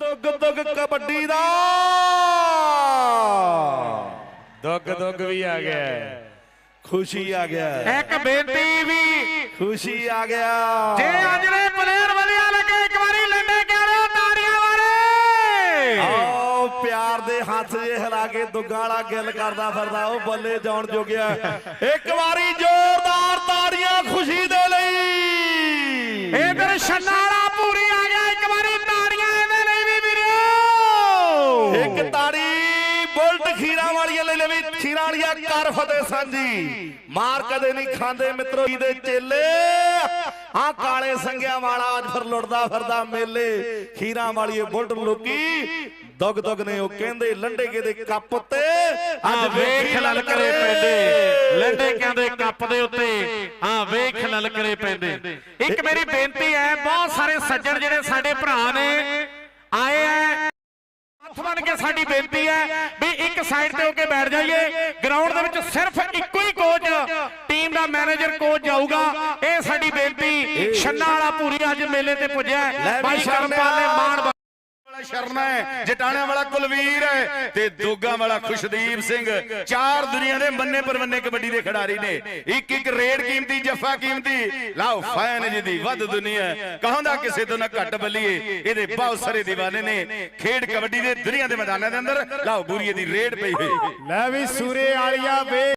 ਦੁੱਗ ਦੁੱਗ ਕਬੱਡੀ ਦਾ। ਦੁੱਗ ਦੁੱਗ ਵੀ ਆ ਗਿਆ। ਖੁਸ਼ੀ ਆ ਗਿਆ। ਇੱਕ ਬੇਨਤੀ ਵੀ ਖੁਸ਼ੀ ਆ ਗਿਆ। ਜੇ ਅੱਜ ਦੇ ਦੇ ਹੱਥ ਜੇ ਹਿਲਾ ਕੇ ਦੁੱਗਾ ਵਾਲਾ ਗਿੱਲ ਕਰਦਾ ਫਿਰਦਾ ਉਹ ਬੱਲੇ ਜਾਣ ਜੋਗਿਆ। ਇੱਕ ਵਾਰੀ ਜ਼ੋਰਦਾਰ ਤਾੜੀਆਂ ਖੁਸ਼ੀ ਦੇ ਲਈ। ਇਧਰ ਛੰਨਾ ਵਾਲਾ ਪੂਰੀ ਆ ਗਿਆ ਇੱਕ ਵਾਰੀ ਤਾੜੀਆਂ ਇਹਦੇ ਲਈ ਵੀ ਵੀਰੋ। ਇੱਕ ਤਾੜੀ ਖੀਰਾ ਵਾਲੀਆਂ ਲੈ ਲਵੀ ਖੀਰਾ ਵਾਲੀਆਂ ਕਰ ਫਤਿਹ ਸਾਂਝੀ। ਮਾਰ ਕਦੇ ਨਹੀਂ ਖਾਂਦੇ ਮਿੱਤਰੋ ਜੀ ਦੇ ਚੇਲੇ। ਆ ਕਾਲੇ ਸੰਗਿਆਂ ਵਾਲਾ ਅੱਜ ਫਿਰ ਲੁੱਟਦਾ ਫਿਰਦਾ ਮੇਲੇ। ਖੀਰਾ ਵਾਲੀਏ ਬੁਲਟ ਲੋਕੀ ਦੁੱਗ ਦੁੱਗ ਨੇ ਉਹ ਕਹਿੰਦੇ ਲੰਡੇਗੇ ਦੇ ਕੱਪ ਤੇ। ਆ ਅੱਜ ਵੇਖ ਲਲਕਰੇ ਪੈਂਦੇ। ਲੰਡੇ ਕਹਿੰਦੇ ਕੱਪ ਦੇ ਉੱਤੇ। ਆ ਵੇਖ ਲਲਕਰੇ ਪੈਂਦੇ। ਇੱਕ ਮੇਰੀ ਬੇਨਤੀ ਹੈ ਬਹੁਤ ਸਾਰੇ ਸੱਜਣ ਜਿਹੜੇ ਸਾਡੇ ਭਰਾ ਨੇ ਹੱਥ ਬਣ ਕੇ ਸਾਡੀ ਬੇਨਤੀ ਹੈ ਵੀ ਇੱਕ ਸਾਈਡ ਤੇ ਹੋ ਕੇ ਬੈਠ ਜਾਈਏ। ਗਰਾਊਂਡ ਦੇ ਵਿੱਚ ਸਿਰਫ ਇੱਕੋ ਹੀ ਕੋਚ ਟੀਮ ਦਾ ਮੈਨੇਜਰ ਕੋਚ ਜਾਊਗਾ। ਇਹ ਸਾਡੀ ਬੇਨਤੀ। ਛੰਨਾ ਵਾਲਾ ਪੂਰੀ ਅੱਜ ਮੇਲੇ ਤੇ ਪੁੱਜਿਆ। ਬਾਈ ਕਰਮਪਾਲ ਨੇ ਸ਼ਰਮਾ ਹੈ। ਜਟਾਣਿਆਂ ਵਾਲਾ ਕੁਲਵੀਰ ਹੈ ਤੇ ਦੋਗਾ ਵਾਲਾ ਖੁਸ਼ਦੀਪ ਸਿੰਘ। ਚਾਰ ਦੁਨੀਆ ਦੇ ਮੰਨੇ ਪਰਵੰਨੇ ਕਬੱਡੀ ਦੇ ਖਿਡਾਰੀ ਨੇ। ਇੱਕ ਇੱਕ ਰੇਡ ਕੀਮਤੀ ਜੱਫਾ ਕੀਮਤੀ। ਲਾਓ ਫੈਨ ਜੀ ਦੀ ਵੱਧ ਦੁਨੀਆ ਕਹਾਂਦਾ ਕਿਸੇ ਤੋਂ ਨਾ ਘੱਟ ਬੱਲੀਏ। ਇਹਦੇ ਬਹੁਤ ਸਾਰੇ دیਵਾਨੇ ਨੇ। ਖੇਡ ਕਬੱਡੀ ਦੇ ਦੁਨੀਆ ਦੇ ਮੈਦਾਨਾਂ ਦੇ ਅੰਦਰ। ਲਾਓ ਬੂਰੀਏ ਦੀ ਰੇਡ ਪਈ ਹੋਈ। ਲੈ ਵੀ ਸੂਰੇ ਵਾਲੀਆ ਵੇ।